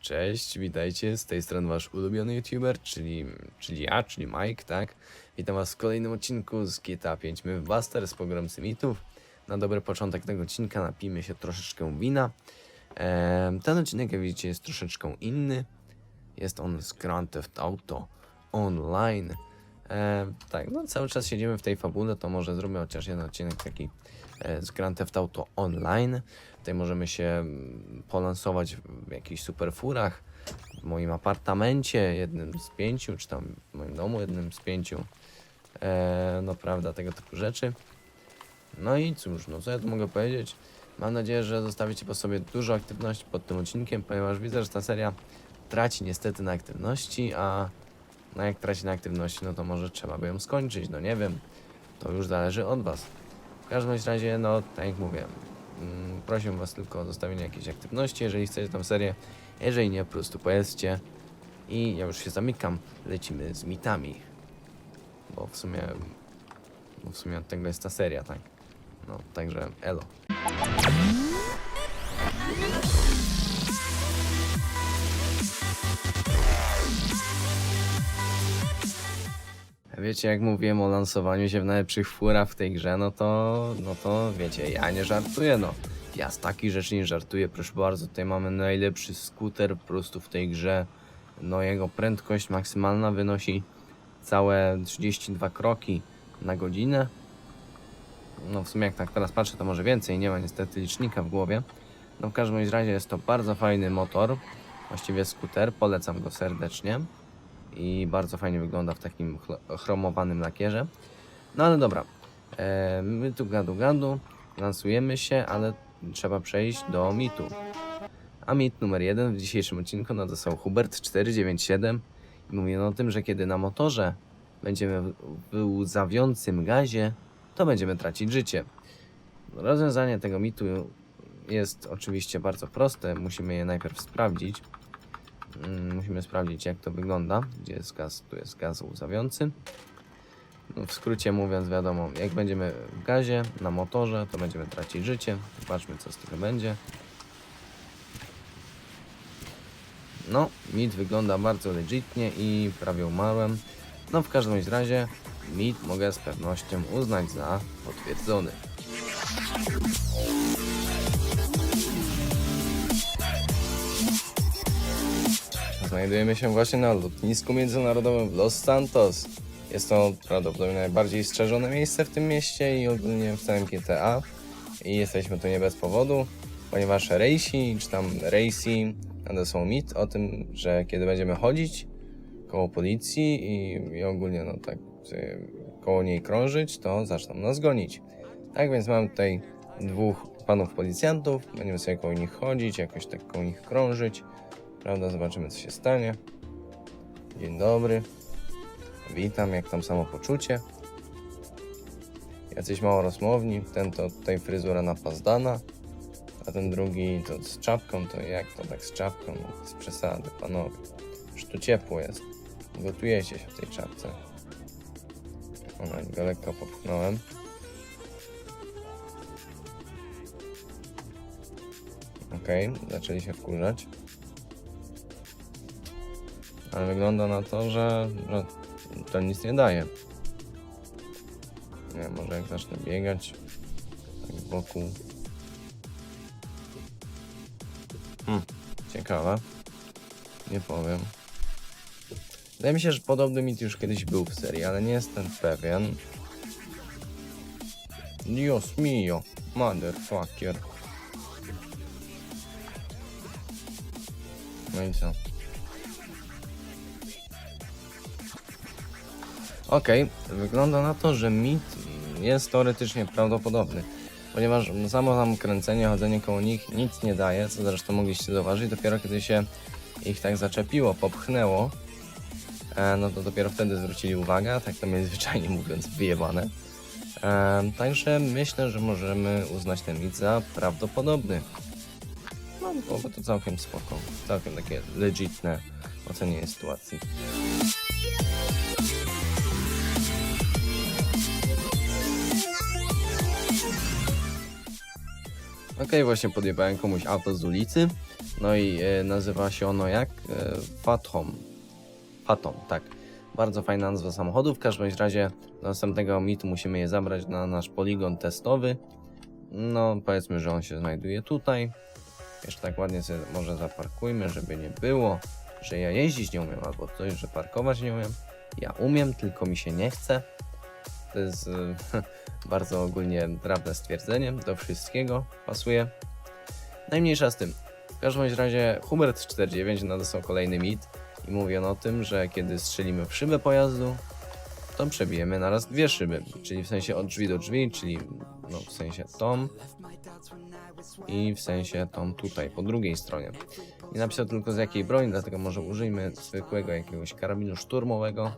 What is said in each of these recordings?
Cześć, witajcie, z tej strony wasz ulubiony youtuber, czyli, czyli ja, czyli Mike, tak? Witam was w kolejnym odcinku z GTA 5 Mythbuster z pogromcy mitów. Na dobry początek tego odcinka napijmy się troszeczkę wina. Ten odcinek, jak widzicie, jest troszeczkę inny. Jest on z Grand Theft Auto Online. Em, tak, no cały czas siedzimy w tej fabule, to może zrobię chociaż jeden odcinek taki e, z Grand Theft Auto Online. Tutaj możemy się mm, polansować w jakichś super furach, w moim apartamencie, jednym z pięciu, czy tam w moim domu, jednym z pięciu. E, no prawda, tego typu rzeczy. No i cóż, no co ja tu mogę powiedzieć? Mam nadzieję, że zostawicie po sobie dużo aktywności pod tym odcinkiem, ponieważ widzę, że ta seria traci niestety na aktywności, a no jak traci na aktywności, no to może trzeba by ją skończyć, no nie wiem. To już zależy od was. W każdym razie, no tak jak mówię, mm, was tylko o zostawienie jakiejś aktywności, jeżeli chcecie tą serię. Jeżeli nie, po prostu powiedzcie. I ja już się zamykam, lecimy z mitami. Bo w sumie, bo w sumie od tego jest ta seria, tak? No, także elo. Wiecie, jak mówiłem o lansowaniu się w najlepszych furach w tej grze, no to, no to wiecie, ja nie żartuję, no. Ja z takich rzeczy nie żartuję, proszę bardzo, tutaj mamy najlepszy skuter po prostu w tej grze. No jego prędkość maksymalna wynosi całe 32 kroki na godzinę. No w sumie jak tak teraz patrzę, to może więcej, nie ma niestety licznika w głowie. No w każdym razie jest to bardzo fajny motor, właściwie skuter, polecam go serdecznie i bardzo fajnie wygląda w takim chromowanym lakierze. No ale dobra, e, my tu gadu gadu, lansujemy się, ale trzeba przejść do mitu. A mit numer jeden w dzisiejszym odcinku no to są Hubert 497 i mówią o tym, że kiedy na motorze będziemy w w łzawiącym gazie, to będziemy tracić życie. Rozwiązanie tego mitu jest oczywiście bardzo proste, musimy je najpierw sprawdzić. Mm, Musimy sprawdzić, jak to wygląda. Gdzie jest gaz? Tu jest gaz łzawiący. No, w skrócie mówiąc, wiadomo, jak będziemy w gazie, na motorze, to będziemy tracić życie. Zobaczmy, co z tego będzie. No, mit wygląda bardzo legitnie i prawie umarłem. No, w każdym razie, mit mogę z pewnością uznać za potwierdzony. Znajdujemy się właśnie na lotnisku międzynarodowym w Los Santos. Jest to prawdopodobnie najbardziej strzeżone miejsce w tym mieście i ogólnie w całym GTA. I jesteśmy tu nie bez powodu, ponieważ Racy, czy tam Racy, nadesłał mit o tym, że kiedy będziemy chodzić koło policji i, i ogólnie no tak sobie koło niej krążyć, to zaczną nas gonić. Tak więc mam tutaj dwóch panów policjantów, będziemy sobie koło nich chodzić, jakoś tak koło nich krążyć. Prawda, zobaczymy co się stanie. Dzień dobry. Witam, jak tam samopoczucie? Jacyś mało rozmowni. Ten to tutaj fryzura napazdana, a ten drugi to z czapką, to jak to tak z czapką? No, Z przesady, panowie. Już tu ciepło jest. Gotujecie się w tej czapce. Ona go lekko popchnąłem. Okej, zaczęli się wkurzać. Ale wygląda na to, że, że to nic nie daje. Nie, może jak zacznę biegać tak wokół. Hmm, ciekawe. Nie powiem. Wydaje mi się, że podobny mit już kiedyś był w serii, ale nie jestem pewien. Dios mio, motherfucker. No i co? Okej, wygląda na to, że mit jest teoretycznie prawdopodobny, ponieważ samo tam kręcenie, chodzenie koło nich nic nie daje, co zresztą mogliście zauważyć, dopiero kiedy się ich tak zaczepiło, popchnęło, e, no to dopiero wtedy zwrócili uwagę, tak to mieli zwyczajnie mówiąc wyjebane. E, także myślę, że możemy uznać ten mit za prawdopodobny. No, byłoby to całkiem spoko, całkiem takie legitne ocenienie sytuacji. Okej, właśnie podjebałem komuś auto z ulicy No i e, nazywa się ono jak? E, Fathom. Tak. Bardzo fajna nazwa samochodu. W każdym razie do następnego mitu musimy je zabrać na nasz poligon testowy. No, powiedzmy, że on się znajduje tutaj. Jeszcze tak ładnie sobie może zaparkujmy, żeby nie było, że ja jeździć nie umiem albo coś, że parkować nie umiem. Ja umiem, tylko mi się nie chce. To jest e, bardzo ogólnie trafne stwierdzenie. Do wszystkiego pasuje. Najmniejsza z tym. W każdym razie Hubert 49 nadesłał kolejny mit i mówi on o tym, że kiedy strzelimy w szybę pojazdu, to przebijemy naraz dwie szyby, czyli w sensie od drzwi do drzwi, czyli no, w sensie tą i w sensie tą tutaj, po drugiej stronie. Nie napisał tylko z jakiej broni, dlatego może użyjmy zwykłego jakiegoś karabinu szturmowego.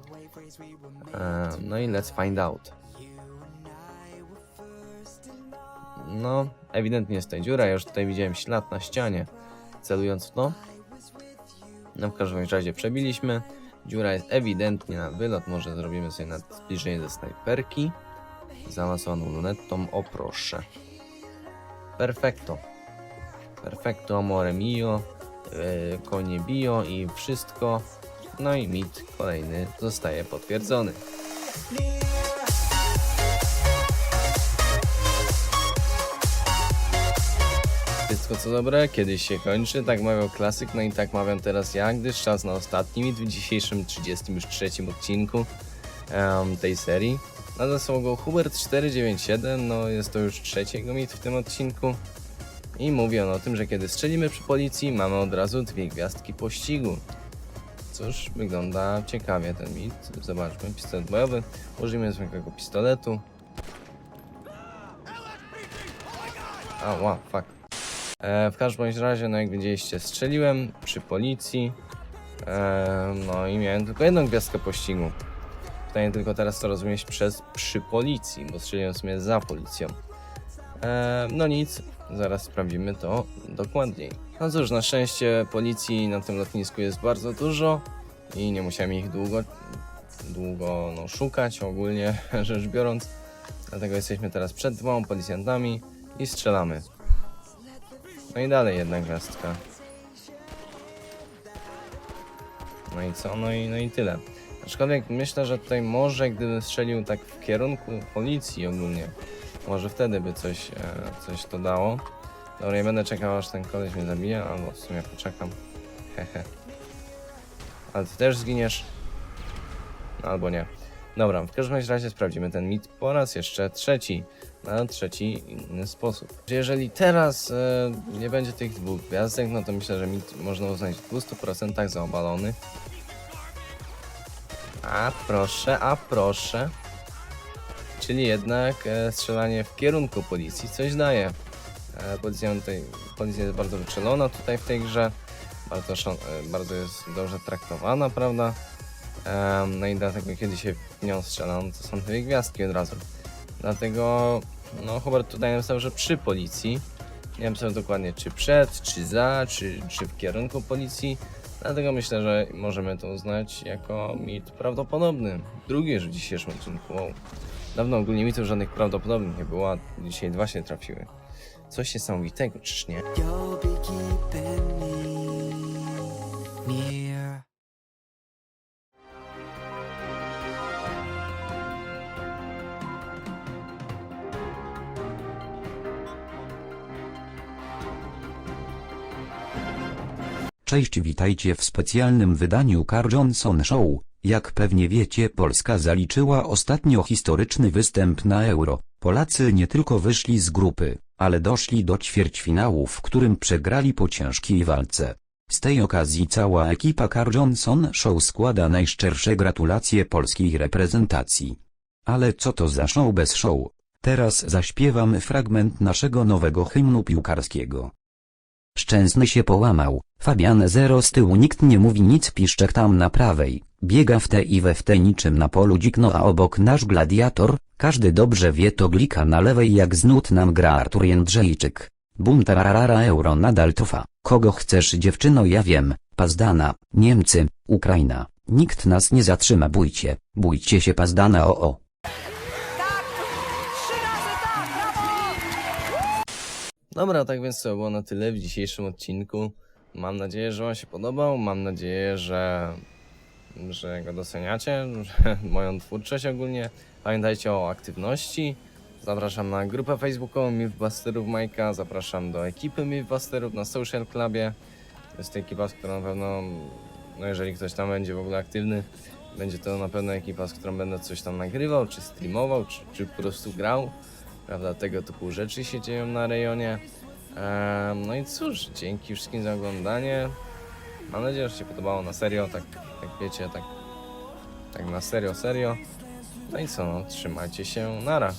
E, no i let's find out. No, ewidentnie jest tutaj dziura, ja już tutaj widziałem ślad na ścianie, celując w to. No w każdym razie przebiliśmy. Dziura jest ewidentnie na wylot, może zrobimy sobie na zbliżenie ze snajperki. Zaawansowaną lunetą, o proszę. Perfekto. Perfekto, amore mio, yy, konie bio i wszystko. No i mit kolejny zostaje potwierdzony. Wszystko co dobre, kiedyś się kończy, tak mawiał klasyk, no i tak mawiam teraz ja, gdyż czas na ostatni mit w dzisiejszym 33 odcinku em, tej serii. Nadesłał go Hubert497, no jest to już trzeci jego mit w tym odcinku. I mówi on o tym, że kiedy strzelimy przy policji, mamy od razu dwie gwiazdki pościgu. Cóż, wygląda ciekawie ten mit. Zobaczmy, pistolet bojowy. Użyjmy zwykłego pistoletu. A, wow, fuck. E, w każdym razie, no jak widzieliście, strzeliłem przy policji. E, no i miałem tylko jedną gwiazdkę pościgu. Pytanie tylko teraz to rozumieć przez przy policji, bo strzeliłem w sumie za policją. E, no nic, zaraz sprawdzimy to dokładniej. No cóż, na szczęście policji na tym lotnisku jest bardzo dużo i nie musiałem ich długo, długo no, szukać ogólnie rzecz biorąc. Dlatego jesteśmy teraz przed dwoma policjantami i strzelamy. No i dalej jedna gwiazdka. No i co? No i, no i tyle. Aczkolwiek myślę, że tutaj może gdybym strzelił tak w kierunku policji ogólnie, może wtedy by coś, e, coś to dało. Dobra, ja będę czekał aż ten koleś mnie zabije, albo w sumie poczekam. Hehe. Ale ty też zginiesz. Albo nie. Dobra, w każdym razie sprawdzimy ten mit po raz jeszcze trzeci. Na trzeci inny sposób. Jeżeli teraz e, nie będzie tych dwóch gwiazdek, no to myślę, że mit można uznać w 200% za obalony. A proszę, a proszę. Czyli jednak e, strzelanie w kierunku policji coś daje. E, policja, tutaj, policja jest bardzo wyczulona tutaj w tej grze. Bardzo, szan- e, bardzo jest dobrze traktowana, prawda? Em, no i dlatego kiedy się w nią strzela, no to są dwie gwiazdki od razu. Dlatego, no Hubert tutaj napisał, że przy policji. Nie wiem sobie dokładnie czy przed, czy za, czy, czy w kierunku policji. Dlatego myślę, że możemy to uznać jako mit prawdopodobny. Drugi już w dzisiejszym odcinku. Wow. Dawno ogólnie mitów żadnych prawdopodobnych nie było, a dzisiaj dwa się trafiły. Coś niesamowitego, czyż nie? Cześć witajcie w specjalnym wydaniu Car Johnson Show. Jak pewnie wiecie Polska zaliczyła ostatnio historyczny występ na Euro. Polacy nie tylko wyszli z grupy, ale doszli do ćwierćfinału w którym przegrali po ciężkiej walce. Z tej okazji cała ekipa Car Johnson Show składa najszczersze gratulacje polskiej reprezentacji. Ale co to za show bez show? Teraz zaśpiewam fragment naszego nowego hymnu piłkarskiego. Szczęsny się połamał, Fabian zero z tyłu nikt nie mówi nic piszczek tam na prawej, biega w te i we w te niczym na polu dźgno a obok nasz gladiator, każdy dobrze wie to glika na lewej jak znud nam gra Artur Jędrzejczyk. Bum tararara euro nadal trwa, kogo chcesz dziewczyno? Ja wiem, Pazdana, Niemcy, Ukraina, nikt nas nie zatrzyma. Bójcie, bójcie się Pazdana o o. Dobra, tak więc to było na tyle w dzisiejszym odcinku. Mam nadzieję, że Wam się podobał. Mam nadzieję, że, że go doceniacie, że moją twórczość ogólnie. Pamiętajcie o aktywności. Zapraszam na grupę facebookową Mythbusterów Majka. Zapraszam do ekipy Mythbusterów na Social Clubie. To jest ekipa, z którą na pewno, no jeżeli ktoś tam będzie w ogóle aktywny, będzie to na pewno ekipa, z którą będę coś tam nagrywał, czy streamował, czy, czy po prostu grał. Prawda, tego typu rzeczy się dzieją na rejonie. No i cóż, dzięki wszystkim za oglądanie. Mam nadzieję, że się podobało na serio, tak, tak wiecie, tak, tak na serio, serio. No i co, no, trzymajcie się, nara.